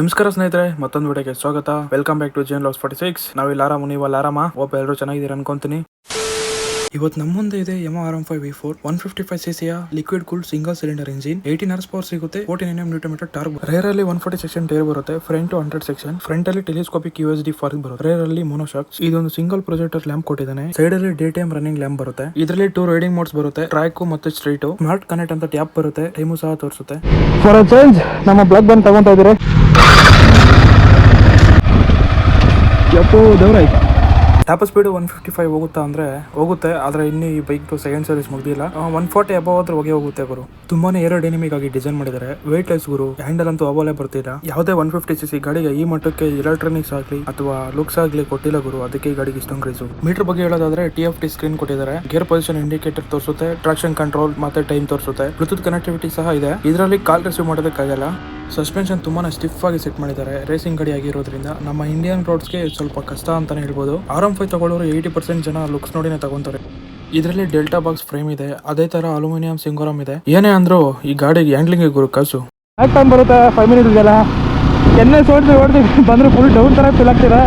ನಮಸ್ಕಾರ ಸ್ನೇಹಿತರೆ, ಮತ್ತೊಂದು ವಿಡಿಯೋಗೆ ಸ್ವಾಗತ. Welcome back to Jane Laws forty six ನಾವಿಲ್ಲಿ ಆರಾಮ ನೀವು ಆರಾಮ ಒಬ್ಬ ಎಲ್ಲರೂ ಚೆನ್ನಾಗಿದ್ದೀರ ಅನ್ಕೊಂತೀನಿ. ಇವತ್ತು ನಮ್ಮ ಮುಂದೆ ಇದೆ M R M five V four one fifty five C ಸಿಯ liquid cool single cylinder engine eighteen hours power ಸಿಗುತ್ತೆ fourteen N M newton metre torque rear ಅಲ್ಲಿ ಒನ್ ಫಾರ್ಟಿ ಸೆಕ್ಷನ್ ಟೇರ್ ಬರುತ್ತೆ ಫ್ರಂಟ್ ಹಂಡ್ರೆಡ್ ಸೆಕ್ಷನ್ ಫ್ರಂಟ್ ಅಲ್ಲಿ telescopic U S D fork ಬರುತ್ತೆ. Rear ಅಲ್ಲಿ monoshocks ಇದೊಂದು single projector lamp ಕೊಟ್ಟಿದ್ದಾನೆ. Side ಅಲ್ಲಿ day time running lamp ಬರುತ್ತೆ. ಇದರಲ್ಲಿ ಟೂ ರೈಡಿಂಗ್ ಮೋಡ್ಸ್ ಬರುತ್ತೆ ಟ್ರ್ಯಾಕ್ ಮತ್ತೆ ಸ್ಟ್ರೀಟ್ ಸ್ಮಾರ್ಟ್ ಕನೆಕ್ಟ್ ಅಂತ ಟ್ಯಾಪ್ ಬರುತ್ತೆ. ಟೈಮು ಸಹ ತೋರಿಸುತ್ತೆ. ಫಾರ್ ಚೇಂಜ್ ನಮ್ಮ ಬ್ಲಾಕ್ ಬಂದ್ ತಗೊಂತ ಇದ್ದೀರಿ? ಯಪ್ಪು ದೇವ್ರಾಯ್ತು top speed one fifty five ಹೋಗುತ್ತಾ ಅಂದ್ರೆ ಹೋಗುತ್ತೆ, ಆದ್ರೆ ಇನ್ನು ಈ ಬೈಕ್ ಸೆಕೆಂಡ್ ಸರ್ವಿಸ್ ಮುಗ್ದಿಲ್ಲ. ಒನ್ ಫಾರ್ಟಿ ಅಬವ್ ಆದ್ರೆ ಹೋಗಿ ಹೋಗುತ್ತೆ ಗುರು. ತುಂಬಾನೇ ಏರೋಡೈನಮಿಕ್ ಆಗಿ ಡಿಸೈನ್ ಮಾಡಿದ್ದಾರೆ. ವೇಟ್ ಲೆಸ್ ಗುರು ಹ್ಯಾಂಡಲ್ ಅಂತೂ ಅವಲೇ ಬರ್ತಿಲ್ಲ. ಯಾವುದೇ ಒನ್ ಫಿಫ್ಟಿ ಸಿ ಸಿ ಗಾಡಿಗೆ ಈ ಮಟ್ಟಕ್ಕೆ ಎಲೆಕ್ಟ್ರಾನಿಕ್ಸ್ ಆಗಲಿ ಅಥವಾ ಲುಕ್ಸ್ ಆಗಲಿ ಕೊಟ್ಟಿಲ್ಲ ಗುರು. ಅದಕ್ಕೆ ಗಾಡಿಗೆ ಇಷ್ಟೊಂದು ಕ್ರೇಜು ಮೀಟರ್ ಬಗ್ಗೆ ಹೇಳೋದಾದ್ರೆ ಟಿ ಎಫ್ ಟಿ ಸ್ಕ್ರೀನ್ ಕೊಟ್ಟಿದ್ದಾರೆ. ಗೇರ್ ಪೊಸಿಷನ್ ಇಂಡಿಕೇಟರ್ ತೋರಿಸುತ್ತೆ ಟ್ರಾಕ್ಷನ್ ಕಂಟ್ರೋಲ್ ಮತ್ತೆ ಟೈಮ್ ತೋರಿಸುತ್ತೆ. ಬ್ಲೂಟೂತ್ ಕನೆಕ್ಟಿವಿಟಿ ಸಹ ಇದೆ. ಇದರಲ್ಲಿ ಕಾಲ್ ರಿಸೀವ್ ಮಾಡೋದಕ್ಕಾಗಲ್ಲ. ಸಸ್ಪೆನ್ಷನ್ ತುಂಬಾ ಸ್ಟಿಫ್ ಆಗಿ ಸೆಟ್ ಮಾಡಿದ್ದಾರೆ. ರೇಸಿಂಗ್ ಗಾಡಿ ಆಗಿರೋದ್ರಿಂದ ನಮ್ಮ ಇಂಡಿಯನ್ ರೋಡ್ಸ್ಗೆ ಸ್ವಲ್ಪ ಕಷ್ಟ ಅಂತಾನೆ ಹೇಳ್ಬೋದು. ಆರ್ ಎಂ ಫೈವ್ ತಗೊಳ್ಳೋರು ಏಯ್ಟಿ ಪರ್ಸೆಂಟ್ ಜನ ಲುಕ್ಸ್ ನೋಡಿನೇ ತಗೊಂತಾರೆ. ಇದರಲ್ಲಿ ಡೆಲ್ಟಾ ಬಾಕ್ಸ್ ಫ್ರೇಮ್ ಇದೆ. ಅದೇ ತರ ಅಲ್ಯೂಮಿನಿಯಂ ಸಿಂಗೋರಮ್ ಇದೆ. ಏನೇ ಅಂದ್ರು ಈ ಗಾಡಿಗೆ ಹ್ಯಾಂಡ್ಲಿಂಗ್ ಗುರು ಕಾಸು. ಟೈಮ್ ಬರುತ್ತೆ. ಫೈವ್ ಮಿನಿಟ್ಗೆಲ್ಲ ಓಡ್ತೀವಿ ಬಂದ್ರೆ ಫುಲ್ ಡೌನ್ ತರ ಫೀಲ್ ಆಗ್ತಿದೆ.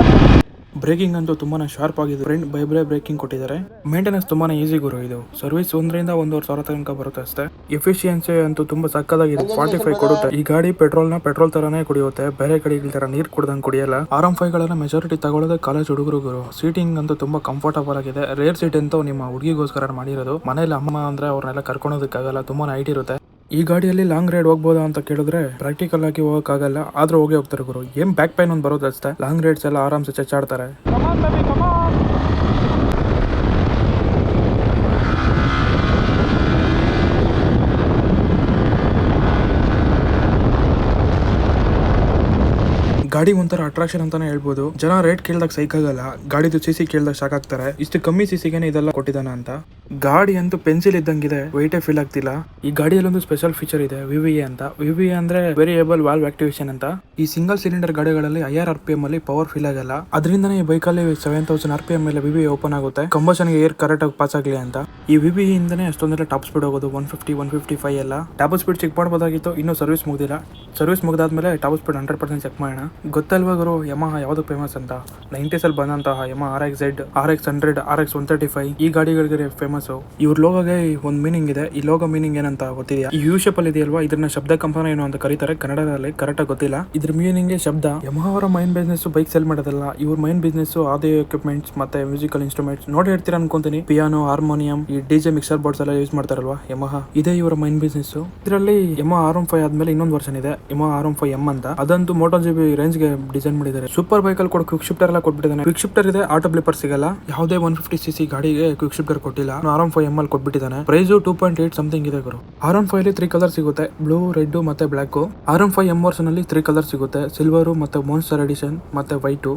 ಬ್ರೇಕಿಂಗ್ ಅಂತೂ ತುಂಬಾನೇ ಶಾರ್ಪ್ ಆಗಿದೆ ಫ್ರೆಂಡ್ ಬೈಬ್ರೇ ಬ್ರೇಕಿಂಗ್ ಕೊಟ್ಟಿದ್ದಾರೆ. ಮೇಂಟೆನೆನ್ಸ್ ತುಂಬಾನೇ ಈಸಿ ಗುರು ಇದು. ಸರ್ವಿಸ್ ಒಂದರಿಂದ ಒಂದೂವರೆ ಸಾವಿರ ತನಕ ಬರುತ್ತೆ ಅಷ್ಟೇ. ಎಫಿಷಿಯನ್ಸಿ ಅಂತೂ ತುಂಬಾ ಸಕ್ಕದಾಗಿದೆ. ಫಾರ್ಟಿ ಫೈವ್ ಕೊಡುತ್ತೆ. ಈ ಗಾಡಿ ಪೆಟ್ರೋಲ್ನ ಪೆಟ್ರೋಲ್ ತರನೇ ಕುಡಿಯುತ್ತೆ. ಬೇರೆ ಕಡೆ ತರ ನೀರ್ ಕುಡ್ದಂಗೆ ಕುಡಿಯಲ್ಲ. ಆರ್ ಎಂ ಫೈವ್ ಗಳನ್ನ ಮೆಜಾರಿಟಿ ತಗೊಳ್ಳೋದು ಕಾಲೇಜ್ ಹುಡುಗರು ಗುರು. ಸೀಟಿಂಗ್ ಅಂತೂ ತುಂಬಾ ಕಂಫರ್ಟಬಲ್ ಆಗಿದೆ. ರೇರ್ ಸೀಟ್ ಅಂತೂ ನಿಮ್ಮ ಹುಡುಗಿಗೋಸ್ಕರ ಮಾಡಿರೋದು. ಮನೆಯಲ್ಲಿ ಅಮ್ಮ ಅಂದ್ರೆ ಅವ್ರನ್ನೆಲ್ಲ ಕರ್ಕೊಳೋದಕ್ಕಾಗಲ್ಲ ತುಂಬಾ ಹೈಟ್ ಇರುತ್ತೆ. ಈ ಗಾಡಿಯಲ್ಲಿ ಲಾಂಗ್ ರೈಡ್ ಹೋಗ್ಬೋದಾ ಅಂತ ಕೇಳಿದ್ರೆ ಪ್ರಾಕ್ಟಿಕಲ್ ಆಗಿ ಹೋಗಕ್ಕಾಗಲ್ಲ. ಆದ್ರೂ ಹೋಗಿ ಹೋಗ್ತಾರೆ ಗುರು. ಏನ್ ಬ್ಯಾಕ್ ಪೈನ್ ಒಂದು ಬರೋದಷ್ಟೇ ಲಾಂಗ್ ರೈಡ್ಸ್ ಎಲ್ಲ ಆರಾಮ್ಸೆ ಚಚ್ಚಾಡ್ತಾರೆ. ಗಾಡಿ ಒಂಥರ ಅಟ್ರಾಕ್ಷನ್ ಅಂತಾನೆ ಹೇಳ್ಬೋದು. ಜನ ರೇಟ್ ಕೇಳಿದಾಗ ಸೈಕ್ ಆಗಲ್ಲ, ಗಾಡಿದು ಸಿ ಸಿ ಕೇಳಿದಾಗ ಶಾಕ್ ಇಷ್ಟು ಕಮ್ಮಿ ಸಿ ಸಿಗೇನೆ ಇದೆಲ್ಲ ಕೊಟ್ಟಿದ್ದಾನ ಅಂತ. ಗಾಡಿ ಅಂತೂ ಪೆನ್ಸಿಲ್ ಇದ್ದಂಗಿದೆ ವೈಟೇ ಫೀಲ್ ಆಗ್ತಿಲ್ಲ. ಈ ಗಾಡಿಯಲ್ಲಿ ಒಂದು ಸ್ಪೆಷಲ್ ಫೀಚರ್ ಇದೆ ವಿ ಅಂತ. ವಿ ಅಂದ್ರೆ ವೇರಿಯೇಬಲ್ ವಾಲ್ವ್ ಆಕ್ಟಿವೇಶನ್ ಅಂತ. ಈ ಸಿಂಗಲ್ ಸಿಲಿಂಡರ್ ಗಾಡಿಗಳಲ್ಲಿ ಐ ಆರ್ ಪಿ ಎಂ ಅಲ್ಲಿ ಪವರ್ ಫೀಲ್ ಆಗಲ್ಲ. ಅದರಿಂದನೇ ಈ ಬೈಕಲ್ಲಿ seven thousand R P M ಮೇಲೆ ವಿ ಓಪನ್ ಆಗುತ್ತೆ. ಕಂಬಷನ್ ಏರ್ ಕರೆಕ್ಟ್ ಆಗಿ ಪಾಸ್ ಆಗಲಿ ಅಂತ. ಈ ವಿವಿ ಇಂದನೇ ಅಷ್ಟೊಂದೆಲ್ಲ ಟಾಪ್ ಸ್ಪೀಡ್ ಹೋಗೋದು one fifty one fifty five ಎಲ್ಲ. ಟಾಪ್ ಸ್ಪೀಡ್ ಚೆಕ್ ಮಾಡಬಹುದಾಗಿತ್ತು ಇನ್ನೂ ಸರ್ವಿಸ್ ಮುಗ್ದಿಲ್ಲ. Service ಮುಗ್ದಾದ್ಮೇಲೆ top speed hundred percent check ಮಾಡೋಣ. ಗೊತ್ತಲ್ವಾ ಗುರು? ಯಮಹ ಯಾವ್ದು ಫೇಮಸ್ ಅಂತ? ನೈಂಟೀಸ್ ಅಲ್ಲಿ ಬಂದಂತಹ Yamaha R X Z R X hundred R X one thirty five ಈ ಗಾಡಿಗಳಿಗೆ ಫೇಮಸ್ ಇವ್ರ ಲೋಗೋಗೆ ಒಂದು ಮೀನಿಂಗ್ ಇದೆ. ಈ ಲೋಗೋ ಮೀನಿಂಗ್ ಏನಂತ ಗೊತ್ತಿದೆಯಾ? ಈ ಯು ಶೇಪ್ ಅಲ್ಲಿ ಇದೆಯಲ್ವಾ? ಇದನ್ನ ಶಬ್ದ ಕಂಪನ ಏನು ಅಂತ ಕರೀತಾರೆ. ಕನ್ನಡದಲ್ಲಿ ಕರೆಕ್ಟ್ ಆಗಿ ಗೊತ್ತಿಲ್ಲ. ಇದ್ರ ಮೀನಿಂಗ್ ಶಬ್ದ. ಯಮಹ ಅವರ ಮೈನ್ ಬಿಸ್ನೆಸ್ ಬೈಕ್ ಸೆಲ್ ಮಾಡೋದಲ್ಲ. ಇವ್ರ ಮೈನ್ ಬಿಸ್ನೆಸ್ ಆಡಿಯೋ ಎಕ್ವಿಪ್ಮೆಂಟ್ಸ್ ಮತ್ತೆ ಮ್ಯೂಸಿಕಲ್ ಇನ್ಸ್ಟ್ರೂಮೆಂಟ್ಸ್ ನೋಡಿ ಹೇಳ್ತೀರಾ ಅನ್ಕೊಂತೀನಿ. ಪಿಯಾನೋ ಹಾರ್ಮೋನಿಯಂ ಈ ಡಿಜೆ ಮಿಕ್ಸರ್ ಬೋರ್ಡ್ಸ್ ಎಲ್ಲ ಯೂಸ್ ಮಾಡ್ತಾರಲ್ವಾ ಯಮಹ? ಇದೇ ಇವರ ಮೈನ್ ಬಿಸ್ನೆಸ್ ಇದರಲ್ಲಿ ಯಮ ಆರ್ ಒನ್ ಫೈವ್ ಆದ್ಮೇಲೆ ಇನ್ನೊಂದು ವರ್ಷನ್ ಇದೆ. Yamaha R one five M ಅಂತ. ಅದಂತೂ ಮೋಟೋ ಜಿ ಬಿ ಗೆ ಡಿಸೈನ್ ಮಾಡಿದ್ದಾರೆ. ಸೂಪರ್ ಬೈಕ್ ಅಲ್ಲಿ ಕೂಡ ಕ್ವಿಕ್ ಶಿಫ್ಟರ್ ಎಲ್ಲ ಕೊಟ್ಬಿಟ್ಟಿದ್ದಾನೆ. ಕ್ವಿಕ್ ಶಿಫ್ಟರ್ ಇದೆ ಆಟೋ ಬ್ಲಿಪರ್ ಸಿಗಲ್ಲ. ಯಾವುದೇ ಒನ್ ಫಿಫ್ಟಿ ಸಿ ಸಿ ಗಾಡಿಗೆ ಕ್ವಿಕ್ ಶಿಫ್ಟರ್ ಕೊಟ್ಟಿಲ್ಲ. R M five M L ಕೊಟ್ಬಿಟ್ಟಿದ್ದಾನೆ. Price two point eight something ಇದೆ ಗುರು. R M five three colour ಸಿಗುತ್ತೆ. ಬ್ಲೂ ರೆಡ್ ಮತ್ತೆ black R M five M ವರ್ಸ್ನಲ್ಲಿ three colour ಸಿಗುತ್ತೆ. Silver ಮತ್ತೆ monster edition ಮತ್ತೆ white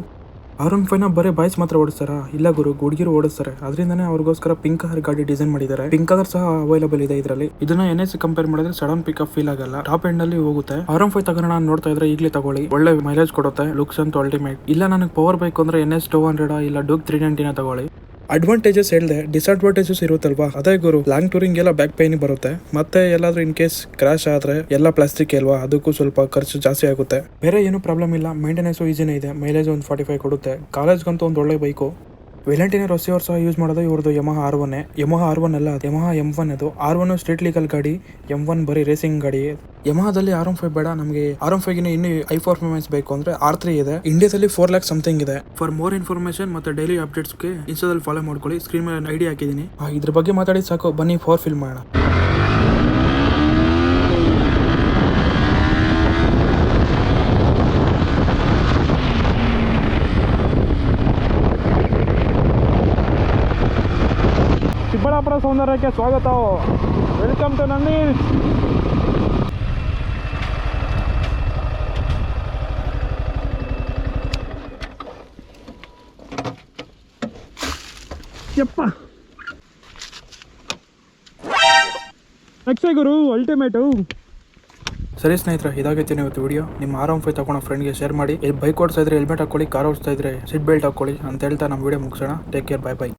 R fine ಬರೀ boys ಮಾತ್ರ ಓಡಿಸ್ತಾರ? ಇಲ್ಲ ಗುರು, ಹುಡುಗಿರು ಓಡಿಸ್ತಾರೆ. ಅದರಿಂದನೇ ಅವ್ರಿಗೋಸ್ಕರ ಪಿಂಕ್ ಕಲರ್ ಗಾಡಿ ಡಿಸೈನ್ ಮಾಡಿದ್ದಾರೆ. ಪಿಂಕ್ ಕಲರ್ ಸಹ ಅವೈಲೇಬಲ್ ಇದೆ ಇದರಲ್ಲಿ. ಇದನ್ನ ಎನ್ ಎಸ್ ಕಂಪೇರ್ ಮಾಡಿದ್ರೆ ಸಡನ್ ಪಿಕಪ್ ಫೀಲ್ ಆಗಲ್ಲ. ಟಾಪ್ ಎಂಡ್ ಅಲ್ಲಿ ಹೋಗುತ್ತೆ. ಆರ್ ಎಂ ಫೈವ್ ತಗೋಣ ನೋಡ್ತಾ ಇದ್ರೆ ಈಗಲೇ ತಗೊಳ್ಳಿ. ಒಳ್ಳೆ ಮೈಲೇಜ್ ಕೊಡುತ್ತೆ ಲುಕ್ಸ್ ಅಂತ ಅಲ್ಟಿಮೇಟ್ ಇಲ್ಲ, ನನಗೆ ಪವರ್ ಬೇಕು ಅಂದ್ರೆ ಎನ್ ಎಸ್ ಟೂ ಹಂಡ್ರೆಡ್ ಇಲ್ಲ ಡೂಕ್ ತ್ರೀ ನೈಂಟಿನ ತಗೊಳ್ಳಿ. ಅಡ್ವಾಂಟೇಜಸ್ ಹೇಳಿದೆ ಡಿಸ್ಅಡ್ವಾಂಟೇಜಸ್ ಇರುತ್ತಲ್ವಾ? ಅದೇ ಗುರು ಲಾಂಗ್ ಟೂರಿಂಗ್ ಎಲ್ಲ ಬ್ಯಾಕ್ ಪೈನ್ ಬರುತ್ತೆ. ಮತ್ತೆ ಎಲ್ಲಾದ್ರೂ ಇನ್ ಕೇಸ್ ಕ್ರಾಶ್ ಆದ್ರೆ ಎಲ್ಲ ಪ್ಲಾಸ್ಟಿಕ್ ಅಲ್ವಾ? ಅದಕ್ಕೂ ಸ್ವಲ್ಪ ಖರ್ಚು ಜಾಸ್ತಿ ಆಗುತ್ತೆ. ಬೇರೆ ಏನು ಪ್ರಾಬ್ಲಮ್ ಇಲ್ಲ. ಮೈಂಟೆನೆನ್ಸ್ ಈಸಿನೇ ಇದೆ. ಮೈಲೇಜ್ ಒಂದು ಫಾರ್ಟಿ ಫೈವ್ ಕೊಡುತ್ತೆ ಕಾಲೇಜ್ಗಂತೂ ಒಂದು ಒಳ್ಳೆ ಬೈಕು ವೆಲೆಂಟಿನ ರೊಸಿ ಅವರು ಸಹ ಯೂಸ್ ಮಾಡೋದು ಇವ್ರದ್ದು Yamaha R one Yamaha R one ಅಲ್ಲ ಯಮಹ ಎಂ ಒನ್ ಅದು. ಆರ್ ಒನ್ ಸ್ಟ್ರೀಟ್ ಲೀಗಲ್ ಗಾಡಿ, ಎಂ ಒನ್ ಬರೀ ರೇಸಿಂಗ್ ಗಾಡಿ. ಯಮಹದಲ್ಲಿ ಆರ್ ಎಂ ಫೈವ್ ಬೇಡ, ನಮಗೆ ಆರ್ ಎಂ ಫೈವ್ ಇನ್ನು ಐ ಪರ್ಫಾರ್ಮೆನ್ಸ್ ಬೇಕು ಅಂದ್ರೆ ಆರ್ ತ್ರೀ ಇದೆ. ಇಂಡಿಯಾದಲ್ಲಿ ಫೋರ್ ಲ್ಯಾಕ್ ಸಮಥಿಂಗ್ ಇದೆ. ಫಾರ್ ಮೋರ್ ಇನ್ಫಾರ್ಮೇಶನ್ ಮತ್ತೆ ಡೈಲಿ ಅಪ್ಡೇಟ್ಸ್ಗೆ ಇನ್ಸ್ಟಾದಲ್ಲಿ ಫಾಲೋ ಮಾಡ್ಕೊಳ್ಳಿ. ಸ್ಕ್ರೀನ್ ಮೇಲೆ ಐಡಿ ಹಾಕಿದ್ದೀನಿ. ಇದ್ರ ಬಗ್ಗೆ ಮಾತಾಡಿ ಸಾಕು. ಬನ್ನಿ ಫೋರ್ ಫಿಲ್ ಮಾಡೋಣ. ಚಿಕ್ಕಬಳ್ಳಾಪುರ ಸೌಂದರ್ಯಕ್ಕೆ ಸ್ವಾಗತ. ವೆಲ್ಕಮ್ ಟು ನಂದಿ ಯಪ್ಪ. ಎಕ್ಸೈ ಗುರು ಅಲ್ಟಿಮೇಟು ಸರಿ ಸ್ನೇಹಿತರೆ ಇದಾಗೈತೆ ಇವತ್ತು ವಿಡಿಯೋ. ನಿಮ್ಮ ಆರಾಮ್ ಫೈ ತಗೊಂಡು ಫ್ರೆಂಡ್ಗೆ ಶೇರ್ ಮಾಡಿ. ಬೈಕ್ ಓಡಿಸ್ತಾ ಇದ್ರೆ ಹೆಲ್ಮೆಟ್ ಹಾಕೊಳ್ಳಿ ಕಾರ್ ಓಡಿಸ್ತಾ ಇದ್ರೆ ಸೀಟ್ ಬೆಲ್ಟ್ ಹಾಕೊಳ್ಳಿ ಅಂತ ಹೇಳ್ತಾ ನಮ್ಮ ವಿಡಿಯೋ ಮುಗಿಸೋಣ. Take care bye bye